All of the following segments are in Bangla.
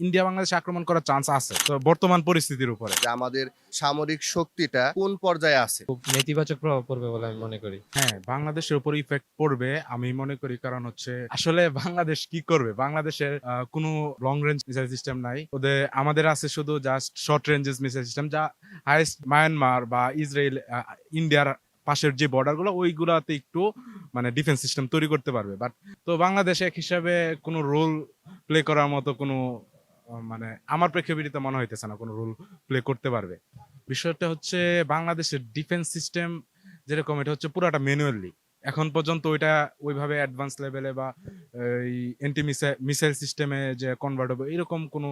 ইন্ডিয়া বাংলাদেশ আক্রমণ করার চান্স আছে। তো বর্তমান পরিস্থিতির উপরে। যে আমাদের সামরিক শক্তিটা কোন পর্যায়ে আছে? খুব নেতিবাচক প্রভাব পড়বে বলে আমি মনে করি। হ্যাঁ বাংলাদেশের উপর ইফেক্ট পড়বে আমি মনে করি কারণ হচ্ছে আসলে বাংলাদেশ কি করবে? বাংলাদেশের আহ, কোনো লং রেঞ্জ মিসাইল সিস্টেম নাই। ওদের আমাদের আছে শুধু just short ranges missile system যা হাইস্ট মায়ানমার বা ইসরায়েল আহ, ইন্ডিয়ার পাশের যে বর্ডারগুলো ওইগুলাতে একটু মানে ডিফেন্স সিস্টেম তৈরি করতে পারবে। বাট তো বাংলাদেশ এক হিসাবে কোনো রোল প্লে করার মতো কোনো মানে আমার প্রেক্ষাপটিতে মনে হইতেছে না কোনো রোল প্লে করতে পারবে। বিষয়টা হচ্ছে বাংলাদেশের ডিফেন্স সিস্টেম যেরকম, এটা হচ্ছে পুরাটা ম্যানুয়ালি এখন পর্যন্ত ওইটা ওইভাবে অ্যাডভান্স লেভেলে বা, এই এন্টি মিসাইল সিস্টেমে যে কনভার্ট হবে, এরকম কোনো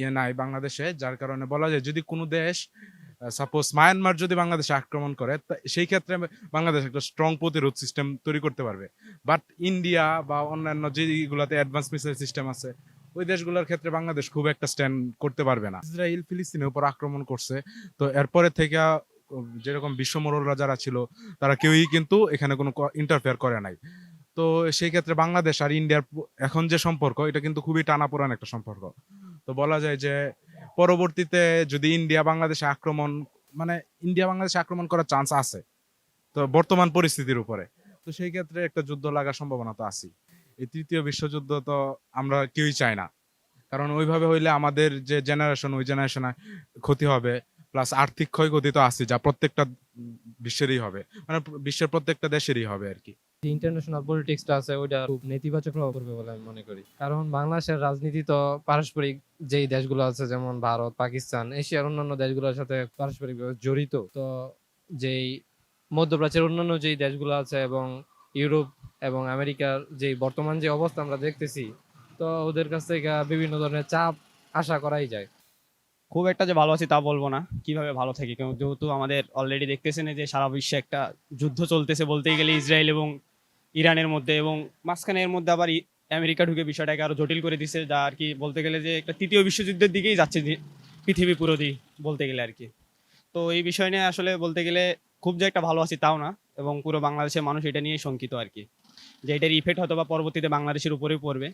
ইয়ে নাই বাংলাদেশে, যার কারণে বলা যায় যদি কোনো দেশ সাপোজ মায়ানমার যদি বাংলাদেশে আক্রমণ করে সেই ক্ষেত্রে বাংলাদেশ একটা স্ট্রং প্রতিরোধ সিস্টেম তৈরি করতে পারবে। বাট ইন্ডিয়া বা অন্যান্য যেগুলোতে অ্যাডভান্স মিসাইল সিস্টেম আছে ওই দেশগুলোর ক্ষেত্রে বাংলাদেশ খুব একটা স্ট্যান্ড করতে পারবে না। ইসরায়েল ফিলিস্তিনের উপর আক্রমণ করছে। তো এরপরে থেকে যেরকম বিশ্বমোড়লরা যারা ছিল, তারা কেউই কিন্তু এখানে কোনো ইন্টারফেয়ার করে নাই। তো সেই ক্ষেত্রে বাংলাদেশ আর ইন্ডিয়ার এখন যে সম্পর্ক, এটা কিন্তু খুবই টানাপোড়ান একটা সম্পর্ক। তো বলা যায় যে, পরবর্তীতে যদি ইন্ডিয়া বাংলাদেশে আক্রমণ মানে ইন্ডিয়া বাংলাদেশে আক্রমণ করার চান্স আছে, তো বর্তমান পরিস্থিতির উপরে। তো সেই ক্ষেত্রে একটা যুদ্ধ লাগার সম্ভাবনা তো আছেই। এই তৃতীয় বিশ্বযুদ্ধ তো আমরা কেউই চাই না। কারণ ওইভাবে হইলে আমাদের যে জেনারেশন ওই জেনারেশনে ক্ষতি হবে প্লাস আর্থিক ক্ষয়ক্ষতি তো আছে যা প্রত্যেকটা বিশ্বেরই হবে। মানে বিশ্বের প্রত্যেকটা দেশেরই হবে আর কি। ইন্টারন্যাশনাল পলিটিক্সটা আছে, ওইটা খুব নেতিবাচক প্রভাব পড়বে বলে আমি মনে করি। কারণ বাংলাদেশের রাজনীতি তো পারস্পরিক যেই দেশগুলো আছে, যেমন ভারত, পাকিস্তান, এশিয়ার অন্যান্য দেশগুলোর সাথে পারস্পরিকভাবে জড়িত, তো যেই মধ্যপ্রাচ্যের অন্যান্য যেই দেশগুলো আছে এবং ইউরোপ এবং আমেরিকার যে বর্তমান যে অবস্থা আমরা দেখতেছি, তো ওদের কাছ থেকে বিভিন্ন ধরনের চাপ আশা করাই যায়। খুব একটা যে ভালো আছি তা বলব না। কীভাবে ভালো থাকি? যেহেতু আমাদের অলরেডি দেখতেছেন যে সারা বিশ্বে একটা যুদ্ধ চলতেছে বলতেই গেলে ইসরায়েল এবং ইরানের মধ্যে এবং মাঝখানে এর মধ্যে আবার আমেরিকা ঢুকে বিষয়টাকে আরও জটিল করে দিছে, যা আর কি বলতে গেলে যে একটা তৃতীয় বিশ্বযুদ্ধের দিকেই যাচ্ছে পৃথিবী পুরো দিক বলতে গেলে আর কি। তো এই বিষয় নিয়ে আসলে বলতে গেলে খুব যে একটা ভালো আছি তাও না এবং পুরো বাংলাদেশের মানুষ এটা নিয়ে শঙ্কিত আর কি। যে এটার ইফেক্ট হয়তো বা পরবর্তীতে বাংলাদেশের উপরেই পড়বে।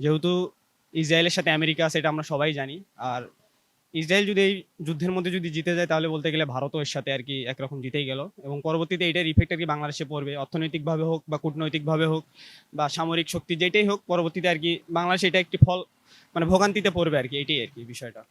যেহেতু ইসরায়েলের সাথে আমেরিকা এটা আমরা সবাই জানি। আর ইসরায়েল যদি এই যুদ্ধের মধ্যে যদি জিতে যায়, তাহলে বলতে গেলে ভারতও এর সাথে আর কি একরকম জিতেই গেল। এবং পরবর্তীতে এটার ইফেক্ট আর কি বাংলাদেশে পড়বে। অর্থনৈতিকভাবে হোক বা কূটনৈতিকভাবে হোক বা সামরিক শক্তি যেটাই হোক, পরবর্তীতে আর কি বাংলাদেশে এটা একটি ফল মানে ভোগান্তিতে পড়বে আর কি, এটাই আর কি বিষয়টা।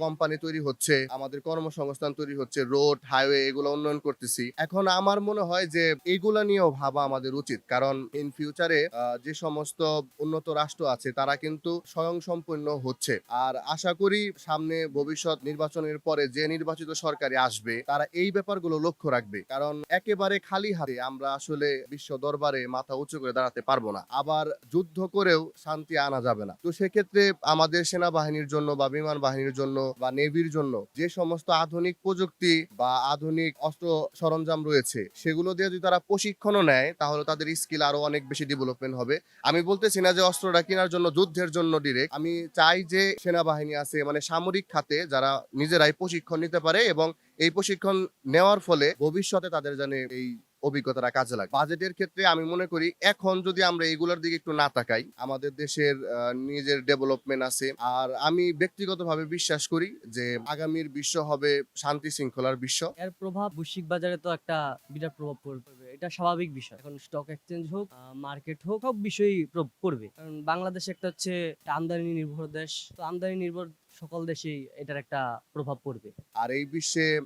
কোম্পানি তৈরি হচ্ছে, আমাদের কর্মসংস্থান তৈরি হচ্ছে রোড হাইওয়ে এগুলো উন্নয়ন করতেছি। এখন আমার মনে হয় যে এগুলা নিয়েও ভাবা আমাদের উচিত। কারণ ইন ফিউচারে যে সমস্ত উন্নত রাষ্ট্র আছে, তারা কিন্তু স্বয়ং সম্পূর্ণ হচ্ছে। আর আশা করি সামনে ভবিষ্যৎ নির্বাচনের পরে যে নির্বাচিত সরকারে আসবে, তারা এই ব্যাপারগুলো লক্ষ্য রাখবে। কারণ একেবারে খালি হাতে আমরা আসলে বিশ্ব দরবারে মাথা উঁচু করে দাঁড়াতে পারব না। আবার যুদ্ধ করেও শান্তি আনা যাবে না। তো সেক্ষেত্রে আমাদের সেনাবাহিনীর জন্য বা বিমান বাহিনীর জন্য বা নেভির জন্য যে সমস্ত আধুনিক প্রযুক্তি বা আধুনিক অস্ত্র সরঞ্জাম রয়েছে, সেগুলো দিয়ে যদি তারা প্রশিক্ষণও নেয়, তাহলে তাদের স্কিল আরও অনেক বেশি ডেভেলপমেন্ট হবে। আমি বলতেছি না যে অস্ত্রটা কেনার জন্য, যুদ্ধের জন্য ডিরেক্ট আমি চাই যে সেনাবাহিনী আছে মানে সামরিক খাতে যারা নিজেরাই প্রশিক্ষণ নিতে পারে এবং এই প্রশিক্ষণ নেওয়ার ফলে ভবিষ্যতে তাদের জানে এই অভিজ্ঞতাটা কাজে লাগে। বাজেটের ক্ষেত্রে আমি মনে করি এখন যদি আমরা এগুলোর দিকে একটু না তাকাই আমাদের দেশের নিজের ডেভেলপমেন্ট আছে। আর আমি ব্যক্তিগতভাবে বিশ্বাস করি যে আগামীর বিশ্ব হবে শান্তি শৃঙ্খলার বিশ্ব। এর প্রভাব বৈশ্বিক বাজারে তো একটা বিরাট প্রভাব পড়বে। এটা স্বাভাবিক বিষয়। এখন স্টক এক্সচেঞ্জ হোক মার্কেট হোক সব বিষয়ই প্রভাব পড়বে। কারণ বাংলাদেশ একটা হচ্ছে আমদানি নির্ভর দেশ। তো আমদানি নির্ভর সকল দেশেই এটার একটা প্রভাব পড়বে। আর এই বিশ্বে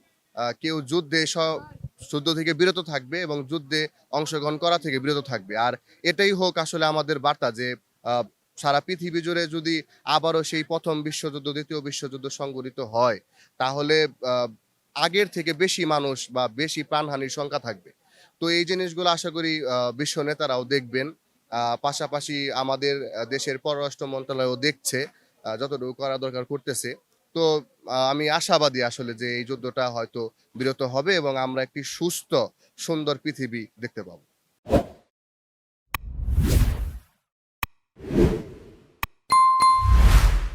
কেউ যুদ্ধে স- যুদ্ধ থেকে বিরত থাকবে এবং যুদ্ধে অংশগ্রহণ করা থেকে বিরত থাকবে। আর এটাই হোক আসলে আমাদের বার্তা যে সারা পৃথিবী জুড়ে যদি আবারও সেই প্রথম বিশ্বযুদ্ধ, দ্বিতীয় বিশ্বযুদ্ধ সংঘটিত হয়, তাহলে আগের থেকে বেশি মানুষ বা বেশি প্রাণহানির সংখ্যা থাকবে। তো এই জিনিসগুলো আশা করি বিশ্ব নেতারাও দেখবেন। পাশাপাশি আমাদের দেশের পররাষ্ট্র মন্ত্রণালয়ও দেখছে যতটুকু করা দরকার করতেছে। তো আমি আশাবাদী আসলে যে এই যুদ্ধটা হয়তো বিরত হবে এবং আমরা একটি সুস্থ, সুন্দর পৃথিবী দেখতে পাবো।